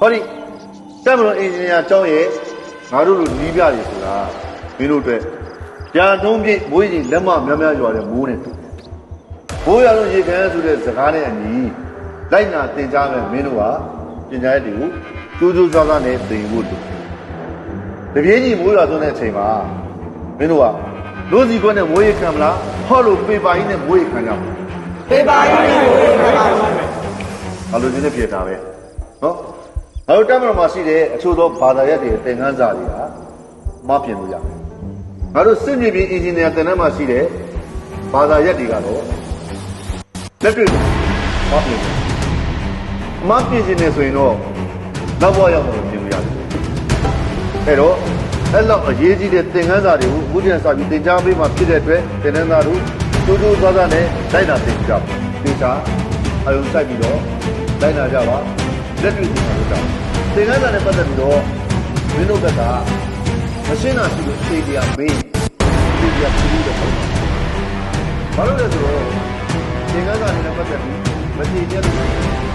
ဟောဒီတက်မလို့အင်ဂျင်နီယာကျောင်းရဲ့ငါတို့လိုနီးပြတွေဆိုတာမင်းတို့အတွက်ကြာသုံးပြည့်မွေးကြီးလက်မများများရွာတဲ့မိုးနဲ့တူတယ်။မိုးရလို့ရေခဲဆိုတဲ့စကားနဲ့အညီလိုက်နာတင်ကြမယ်မင်းတို့ကပညာရေးတွေကိုကျိုးကျိုးစားစားနဲ့သင်ဖို့လိုတယ်။တပြေးကြီးမိုးရွာသွန်းတဲ့အချိန်မှာမင်းတို့ကလို့စီကွက်နဲ့မိုးရေခံမလားဟောလို့ပေပါကြီးနဲ့မိုးရေခံကြမလားပေးပါရင်ကိုခံပါပါမယ်။အလိုချင်းနဲ့ဖြစ်တာပဲ။နော်။ ငါတို့တက်မတော်မှာရှိတဲ့အချို့သောဘာသာရပ်တွေသင်ခန်းစာတွေကမပြင်လို့ရတယ်။ငါတို့စစ်မြေပြင်အင်ဂျင်နီယာသင်တန်းမှာရှိတဲ့ဘာသာရပ်တွေကတော့လက်တွေ့မပြင်ဘူး။အမပြင်ခြင်းနေဆိုရင်တော့နောက်ဘဝရောက်မှပြင်လို့ရတယ်။အဲတော့အဲ့လောက်အရေးကြီးတဲ့သင်ခန်းစာတွေကိုအခုကျန်စာပြီးသင်ကြားပေးမှဖြစ်တဲ့အတွက်သင်တန်းသားတို့တူတူသွားသွားနဲ့လိုက်နာသင်ကြပါ။ဒီစာအယုံစိုက်ပြီးတော့လိုက်နာကြပါ လက်တွေ့သင်ပါလို့ကြောင်းသင်ခန်းစာနဲ့ပတ်သက်ပြီးတော့မင်းတို့ဘက်ကမရှင်းတာရှိလို့အသေးတရားမေးအသေးတရားပြည့်တဲ့ပုံပါ။ဘာလို့လဲဆိုတော့သင်ခန်းစာနဲ့ပတ်သက်ပြီးမတည်ကြလို့